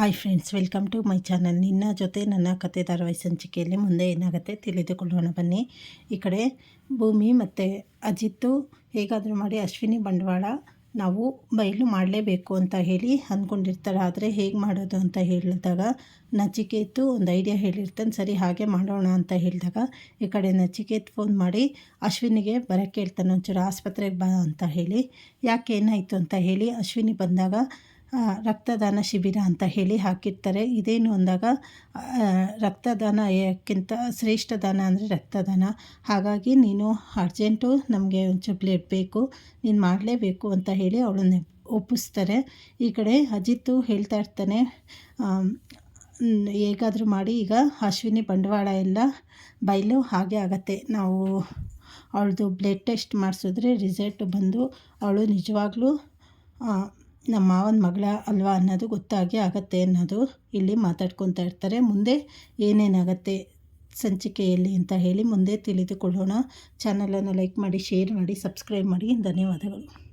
Hi friends welcome to my channel ನಿನ್ನ ಜೊತೆ ನನ್ನ ಕತೆ ಧಾರಾವಾಹಿ ಸಂಚಿಕೆಯಲ್ಲಿ ಮುಂದೆ ಏನಾಗುತ್ತೆ ತಿಳಿದುಕೊಳ್ಳೋಣ. ಬನ್ನಿ. ಈ ಕಡೆ ಭೂಮಿ ಮತ್ತು ಅಜಿತ್ತು ಹೇಗಾದರೂ ಮಾಡಿ ಅಶ್ವಿನಿ ಬಂಡವಾಳ ನಾವು ಬಯಲು ಮಾಡಲೇಬೇಕು ಅಂತ ಹೇಳಿ ಅಂದ್ಕೊಂಡಿರ್ತಾರೆ ಆದರೆ ಹೇಗೆ ಮಾಡೋದು ಅಂತ ಹೇಳಿದಾಗ ನಚಿಕೇತು ಒಂದು ಐಡಿಯಾ ಹೇಳಿರ್ತಾನೆ. ಸರಿ, ಹಾಗೆ ಮಾಡೋಣ ಅಂತ ಹೇಳಿದಾಗ ಈ ಕಡೆ ನಚಿಕೇತ್ ಫೋನ್ ಮಾಡಿ ಅಶ್ವಿನಿಗೆ ಬರೋಕ್ಕೆ ಹೇಳ್ತಾನೆ ಒಂಚೂರು ಆಸ್ಪತ್ರೆಗೆ ಬಾ ಅಂತ ಹೇಳಿ. ಯಾಕೆ ಏನಾಯಿತು ಅಂತ ಹೇಳಿ ಅಶ್ವಿನಿ ಬಂದಾಗ ರಕ್ತದಾನ ಶಿಬಿರ ಅಂತ ಹೇಳಿ ಹಾಕಿರ್ತಾರೆ. ಇದೇನು ಅಂದಾಗ ರಕ್ತದಾನ ಯಾಕ್ಕಿಂತ ಶ್ರೇಷ್ಠ ದಾನ ಅಂದರೆ ರಕ್ತದಾನ. ಹಾಗಾಗಿ ನೀನು ಅರ್ಜೆಂಟು ನಮಗೆ ಒಂಚೂರು ಬ್ಲಡ್ ಬೇಕು, ನೀನು ಮಾಡಲೇಬೇಕು ಅಂತ ಹೇಳಿ ಅವಳನ್ನ ಒಪ್ಪಿಸ್ತಾರೆ. ಈ ಕಡೆ ಅಜಿತ್ತು ಹೇಳ್ತಾ ಇರ್ತಾನೆ ಹೇಗಾದರೂ ಮಾಡಿ, ಈಗ ಅಶ್ವಿನಿ ಬಂಡವಾಳ ಎಲ್ಲ ಬಯಲು ಹಾಗೆ ಆಗತ್ತೆ. ನಾವು ಅವಳದು ಬ್ಲಡ್ ಟೆಸ್ಟ್ ಮಾಡಿಸಿದ್ರೆ ರಿಸಲ್ಟ್ ಬಂದು, ಅವಳು ನಿಜವಾಗ್ಲೂ ನಮ್ಮ ಮಾವನ ಮಗಳ ಅಲ್ವಾ ಅನ್ನೋದು ಗೊತ್ತಾಗಿ ಆಗತ್ತೆ ಅನ್ನೋದು ಇಲ್ಲಿ ಮಾತಾಡ್ಕೊತಾ ಇರ್ತಾರೆ. ಮುಂದೆ ಏನೇನಾಗತ್ತೆ ಸಂಚಿಕೆಯಲ್ಲಿ ಅಂತ ಹೇಳಿ ಮುಂದೆ ತಿಳಿದುಕೊಳ್ಳೋಣ. ಚಾನಲನ್ನು ಲೈಕ್ ಮಾಡಿ ಶೇರ್ ಮಾಡಿ ಸಬ್ಸ್ಕ್ರೈಬ್ ಮಾಡಿ. ಧನ್ಯವಾದಗಳು.